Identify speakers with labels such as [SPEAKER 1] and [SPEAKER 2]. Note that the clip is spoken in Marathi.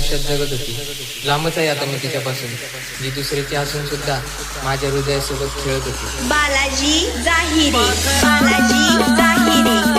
[SPEAKER 1] आयुष्यात जगत होती. लांबच आहे आता मी तिच्यापासून. जी दुसरीची असून सुद्धा माझ्या हृदयासोबत खेळत होती.
[SPEAKER 2] बालाजी जाहिरी. बालाजी जाहिरी.